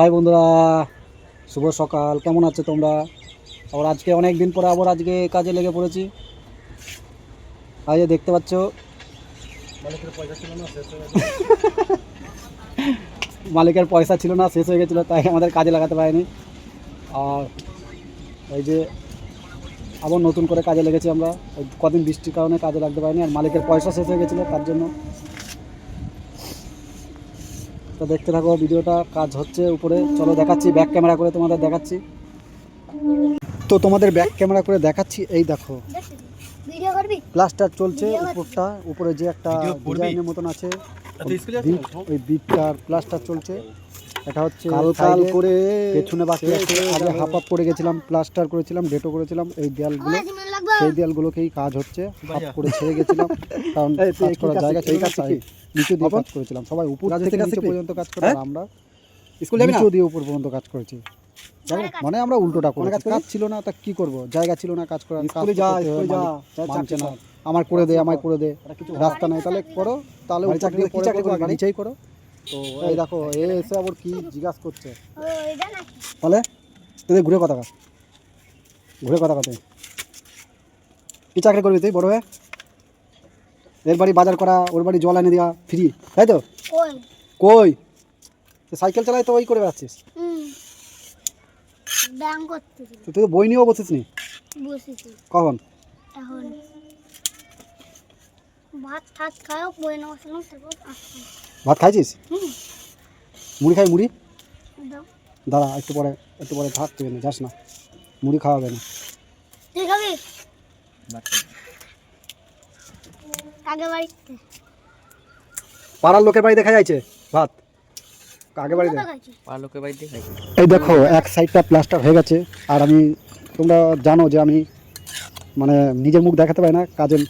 High বন্ধুরা, শুভ সকাল। কেমন আছো তোমরা? আবার আজকে অনেক দিন পরে আবার আজকে কাজে লেগে পড়েছি। আজ দেখতে পাচ্ছ, মালিকের পয়সা ছিল না, শেষ হয়ে গেছিল, তাই আমাদের কাজে লাগাতে পারিনি। আর এই যে আবার নতুন করে কাজে লেগেছি আমরা। কদিন বৃষ্টির কারণে কাজে লাগতে পারিনি, আর মালিকের পয়সা শেষ হয়ে গেছিল, তার জন্য তো দেখতে থাকো ভিডিওটা কাজ হচ্ছে উপরে। চলো দেখাচ্ছি ব্যাক ক্যামেরা করে তোমাদের দেখাচ্ছি। তো তোমাদের ব্যাক ক্যামেরা করে দেখাচ্ছি এই দেখো। ভিডিও প্লাস্টার চলছে উপরটা উপরে যে একটা ডিজাইনের মতন আছে ওই বিটটার প্লাস্টার চলছে। এটা হচ্ছে কাল কাল করে পেছনে বাকি আছে। আগে হাফ আপ করে গেছিলাম প্লাস্টার করেছিলাম ডেটো করেছিলাম এই দেয়ালগুলো। সেই দেয়ালগুলোকেই কাজ হচ্ছে। হাফ করে ছেড়ে গেছিলাম কারণ কাজ করার জায়গা সেই কাজ নিচু দিয়ে কাজ করেছিলাম। সবাই উপর থেকে নিচে পর্যন্ত কাজ করে আমরা স্কুল নিচু দিয়ে উপর পর্যন্ত কাজ করেছি। মানে আমরা উল্টোটা করে কাজ ছিল না তা কি করব? জায়গা ছিল না কাজ করার স্কুলে যা মানছে না। আমার করে দে আমায় করে দে। রাস্তা নাই তাহলে করো। তাহলে চাকরি চাকরি করো নিচেই করো। তো এই দেখো এ এসে আবার কি জিজ্ঞাসা করছে? তাহলে তুই ঘুরে কথা ঘুরে কথা কথা কি চাকরি করবি তুই বড় হয়ে? এর বাড়ি বাজার করা ওর বাড়ি জল এনে দেওয়া ফ্রি তাই তো? কই? কই? সাইকেল চালাই তো ওই করে বেড়াচ্ছিস। তুই তো বই নিয়েও বসিস নি? কখন? এখন। ভাত খাও বই না বসলাম তারপর আসলাম ভাত খাইছিস? মুড়ি খাই মুড়ি? দাও। দাঁড়া একটু পরে একটু পরে ভাত তুই না যাস না। মুড়ি খাওয়াবে না। পাড়ার লোকের বাড়ি দেখা যাচ্ছে ভাত? আগে বাড়িতে? বাড়িতে এই দেখো এক সাইডটা প্লাস্টার হয়ে গেছে আর আমি তোমরা জানো যে আমি মানে নিজের মুখ দেখাতে পারি না কাজের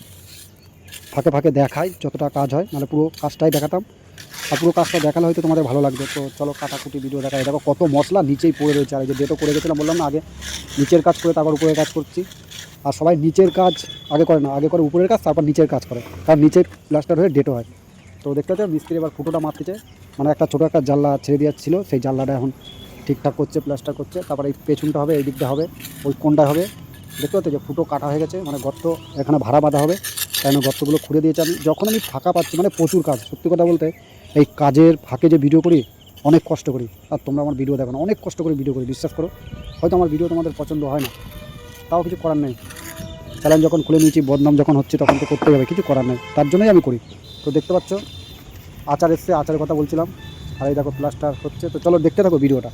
ফাঁকে ফাঁকে দেখাই যতটা কাজ হয় মানে পুরো কাজটাই দেখাতাম। আর পুরো কাজটা দেখালে হয়তো তোমাদের ভালো লাগবে। তো চলো কাটাকুটি ভিডিও দেখা দেখো কত মশলা নিচেই পড়ে রয়েছে। আর এই যে ডেটও করে গেছিলাম, বললাম না, আগে নিচের কাজ করে, তারপর উপরের কাজ করছি। আর সবাই নিচের কাজ আগে করে না, আগে করে উপরের কাজ, তারপর নিচের কাজ করে। কারণ নিচের প্লাস্টার হয়ে ডেটও হয়। তো দেখতে পাচ্ছ, মিস্ত্রি এবার ফুটোটা মারতেছে। মানে একটা ছোটো একটা জানলা ছেড়ে দেওয়া ছিল, সেই জানলাটা এখন ঠিকঠাক করছে প্লাস্টার করছে। তারপরে এই পেছনটা হবে এই দিকটা হবে, ওই কোনটা হবে। দেখতে পাচ্ছ যে ফুটো কাটা হয়ে গেছে মানে গর্ত এখানে ভাড়া বাঁধা হবে। তাই গর্তগুলো খুঁড়ে দিয়েছে আমি। যখন আমি ফাঁকা পাচ্ছি মানে প্রচুর কাজ, সত্যি কথা বলতে এই কাজের ফাঁকে যে ভিডিও করি, অনেক কষ্ট করি। আর তোমরা আমার ভিডিও দেখো না, অনেক কষ্ট করে ভিডিও করি, বিশ্বাস করো। হয়তো আমার ভিডিও তোমাদের পছন্দ হয় না। তাও কিছু করার নেই। চ্যালেঞ্জ যখন খুলে নিয়েছি, বদনাম যখন হচ্ছে, তখন তো করতে হবে, কিছু করার নেই। তার জন্যই আমি করি। তো দেখতে পাচ্ছ, আচার এসছে, আচারের কথা বলছিলাম। আর এই দেখো প্লাস্টার হচ্ছে। তো চলো দেখতে থাকো ভিডিওটা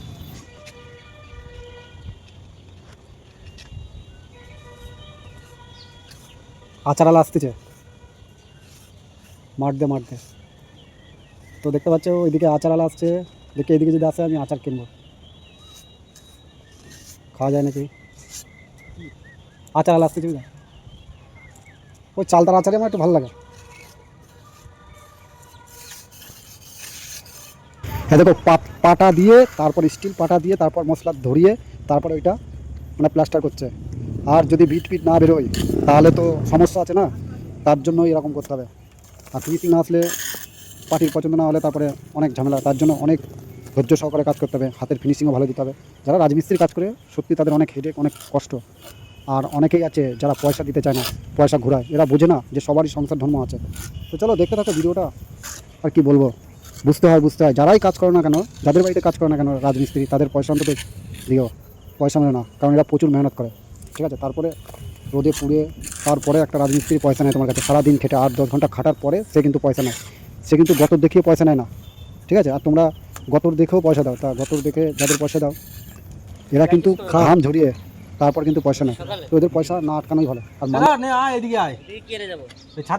আচার আলা আসতেছে। মারতে মারতে। তো দেখতে পাচ্ছ, ওইদিকে আচার আলা আসছে। দেখে এদিকে যদি আসে, আমি আচার কিনবো। খাওয়া যায় নাকি? আচার আলা আসতেছে বুঝলে? ওই চালতার আচারে আমার একটু ভালো লাগে। হ্যাঁ দেখো পাটা দিয়ে, তারপর স্টিল পাটা দিয়ে, তারপর মশলা ধরিয়ে, তারপর ওইটা মানে প্লাস্টার করছে। আর যদি বিট পিট না বেরোয়, তাহলে তো সমস্যা আছে না? তার জন্য এরকম করতে হবে। আর ফিনিশিং না আসলে পাটির পছন্দ না হলে তারপরে অনেক ঝামেলা, তার জন্য অনেক ধৈর্য সহকারে কাজ করতে হবে, হাতের ফিনিশিংও ভালো দিতে হবে। যারা রাজমিস্ত্রির কাজ করে, সত্যি তাদের অনেক হেডেক অনেক কষ্ট। আর অনেকেই আছে যারা পয়সা দিতে চায় না, পয়সা ঘুরায়। এরা বোঝে না যে সবারই সংসার ধর্ম আছে। তো চলো দেখতে থাকো ভিডিওটা, আর কি বলব? বুঝতে হয় বুঝতে হয়। যারাই কাজ করো না কেন, যাদের বাড়িতে কাজ করো না কেন রাজমিস্ত্রি, তাদের পয়সা অন্তত দিও। পয়সা মেলে না, কারণ এরা প্রচুর মেহনত করে। ঠিক আছে? তারপরে রোদে পুড়ে, তারপরে একটা রাজমিস্ত্রি পয়সা নেয় তোমার কাছে। সারাদিন খেটে আট দশ ঘণ্টা খাটার পরে সে কিন্তু পয়সা নেয়। সে কিন্তু গতর দেখিয়ে পয়সা নেয় না। ঠিক আছে? আর তোমরা গতর দেখেও পয়সা দাও। তা গতর দেখে যাদের পয়সা দাও এরা কিন্তু ঘাম ঝরিয়ে তারপর কিন্তু পয়সা নেয়। তো ওদের পয়সা না আটকানোই ভালো।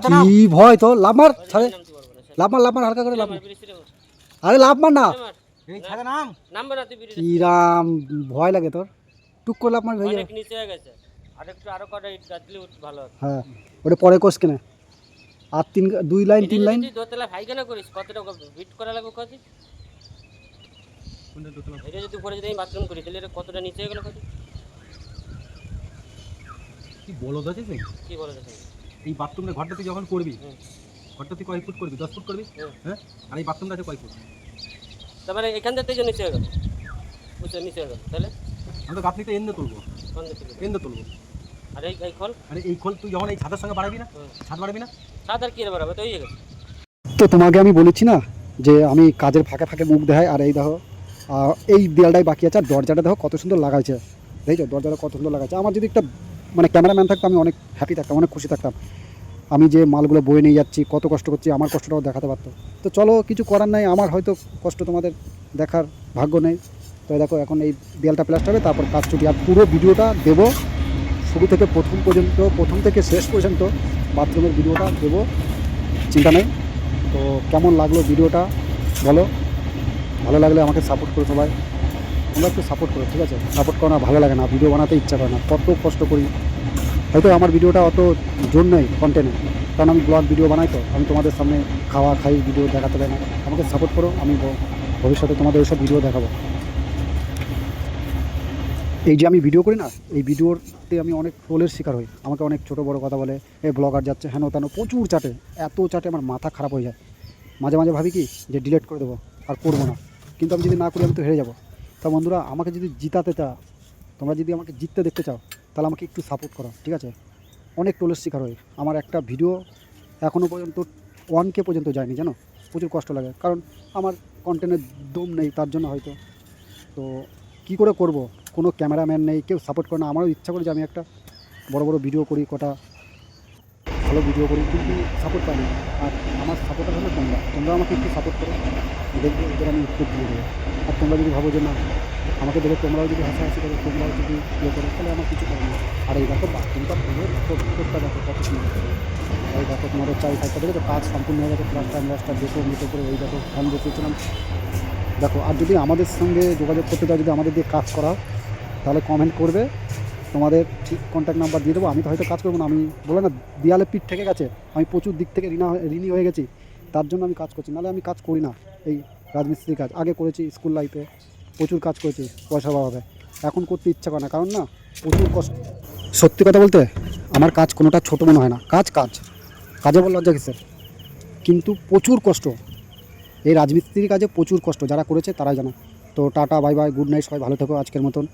আর কি ভয় তো লাভ মার ছাড়ে। লাভ মার লাভ মার হালকা করে লাভ মার। আরে লাভ মার না। নামবে না তুই বিরিজ কি রাম ভয় লাগে তোর। টুক করে লাভ মার যাবে। হয়ে। হ্যাঁ ওটা পরে কোষ কেনে। আর তিন দুই লাইন তিন লাইন? তুই দোতলা ভাই কেন করিস কত টাকা বিট করা লাগবে কত এটা যদি উপরে যদি আমি বাথরুম করি তাহলে এটা কতটা নিচে হয়ে গেল কত কি বলো তো তুই কি বলে দেখেন এই বাথরুমটা ঘরটা তুই যখন করবি। ঘরটা তুই কয় ফুট করবি? দশ ফুট করবি? হুম। হ্যাঁ? আর এই বাথরুমটা আছে কয় ফুট? তারপরে এখান থেকে নিচে হয়ে গেল। নিচে হয়ে গেল। তাহলে? আমি তো গাঁথনিতে এন্দে তুলবো। এন্দে তুলবো। আর এই এই খোল। আরে এই খোল তুই যখন এই ছাদের সঙ্গে বাড়াবি না ছাদ বাড়াবি না? সাত আর কি রে বাড়াবে? তো তো তোমাকে আমি বলেছি না যে আমি কাজের ফাঁকে ফাঁকে মুখ দেখাই আর এই দেখো এই দেয়ালটাই বাকি আছে আর দরজাটা দেখো কত সুন্দর লাগাইছে। দেখছ? দরজাটা কত সুন্দর লাগাইছে। আমার যদি একটা মানে ক্যামেরাম্যান থাকতো আমি অনেক হ্যাপি থাকতাম অনেক খুশি থাকতাম। আমি যে মালগুলো বয়ে নিয়ে যাচ্ছি কত কষ্ট করছি আমার কষ্টটাও দেখাতে পারতো। তো চলো কিছু করার নাই আমার হয়তো কষ্ট তোমাদের দেখার ভাগ্য নেই। তো দেখো এখন এই দেয়ালটা প্লাস্টার হবে তারপর কাজ ছুটি আর পুরো ভিডিওটা দেবো। শুরু থেকে প্রথম পর্যন্ত, প্রথম থেকে শেষ পর্যন্ত বাথরুমের ভিডিওটা দেবো। চিন্তা নেই। তো কেমন লাগল ভিডিওটা? বলো। ভালো লাগলে আমাকে সাপোর্ট করো সবাই। তোমরা একটু সাপোর্ট করো, ঠিক আছে? সাপোর্ট করো না, ভালো লাগে না। ভিডিও বানাতে ইচ্ছা করে না। কত কষ্ট করি। হয়তো আমার ভিডিওটা অত জোর নেই কন্টেন্টে কারণ আমি ব্লগ ভিডিও বানাই তো। আমি তোমাদের সামনে খাওয়া, খাই, ভিডিও দেখাতে পারি না। আমাকে সাপোর্ট করো, আমি ভবিষ্যতে তোমাদের ওইসব ভিডিও দেখাবো। এই যে আমি ভিডিও করি না, এই ভিডিওতে আমি অনেক ট্রোলের শিকার হই। আমাকে অনেক ছোট বড় কথা বলে, এই ব্লগার যাচ্ছে, হেন তেন, প্রচুর চাটে এত চাটে আমার মাথা খারাপ হয়ে যায়। মাঝে মাঝে ভাবি কি, যে ডিলিট করে দেবো, আর করব না। কিন্তু আমি যদি না করি, আমি তো হেরে যাব। তা বন্ধুরা, আমাকে যদি জিতাতে চাও, তোমরা যদি আমাকে জিততে দেখতে চাও, তাহলে আমাকে একটু সাপোর্ট করো, ঠিক আছে? অনেক টোলের শিকার হই। আমার একটা ভিডিও এখনও পর্যন্ত ওয়ান কে পর্যন্ত যায়নি, জানো? প্রচুর কষ্ট লাগে। কারণ আমার কন্টেন্টের দম নেই, তার জন্য হয়তো। তো কি করে করব? কোনো ক্যামেরাম্যান নেই, কেউ সাপোর্ট করে না। আমারও ইচ্ছা করে যে আমি একটা বড় বড় ভিডিও করি, কটা ভালো ভিডিও করি, কিন্তু সাপোর্ট পাই না। আর আমার সাপোর্টার হলো তোমরা। তোমরা আমাকে একটু সাপোর্ট করো। দেখবে এদের আমি উত্তর দিয়ে দেবো। আর তোমরা যদি ভাবো যে না, আমাকে দেখে তোমরাও যদি হাসাহাসি করো, তোমরাও যদি ইয়ে করো, তাহলে আমার কিছু করার না আর এই দেখো, বাথরুমটা পুরো দেখো, ভিতরটা দেখো, কত সুন্দর আর এই দেখো তোমার চারি সাইডটা দেখো কাজ সম্পূর্ণ হয়ে গেছে প্লাস্টার প্লাস্টার দেখো মেটো করে ওই দেখো ফ্যান বসিয়েছিলাম। দেখো, আর যদি আমাদের সঙ্গে যোগাযোগ করতে চাও, যদি আমাদের দিয়ে কাজ করা তাহলে কমেন্ট করবে। তোমাদের ঠিক কন্ট্যাক্ট নাম্বার দিয়ে দেবো। আমি তো হয়তো কাজ করব না, আমি বলে না, দেয়ালে পিঠ থেকে গেছে। আমি প্রচুর দিক থেকে ঋণা ঋণী হয়ে গেছি। তার জন্য আমি কাজ করছি। নাহলে আমি কাজ করি না এই রাজমিস্ত্রির কাজ। আগে করেছি স্কুল লাইফে প্রচুর কাজ করেছি পয়সা অভাবে। এখন করতে ইচ্ছা করে না। কারণ না, প্রচুর কষ্ট। সত্যি কথা বলতে, আমার কাজ কোনোটা ছোটো মনে হয় না। কাজ কাজ। কাজে বল লজ্জা কিসের? কিন্তু প্রচুর কষ্ট। এই রাজমিস্ত্রির কাজে প্রচুর কষ্ট। যারা করেছে তারাই জানে। তো tata bye bye good night সবাই ভালো থেকো আজকের মতন।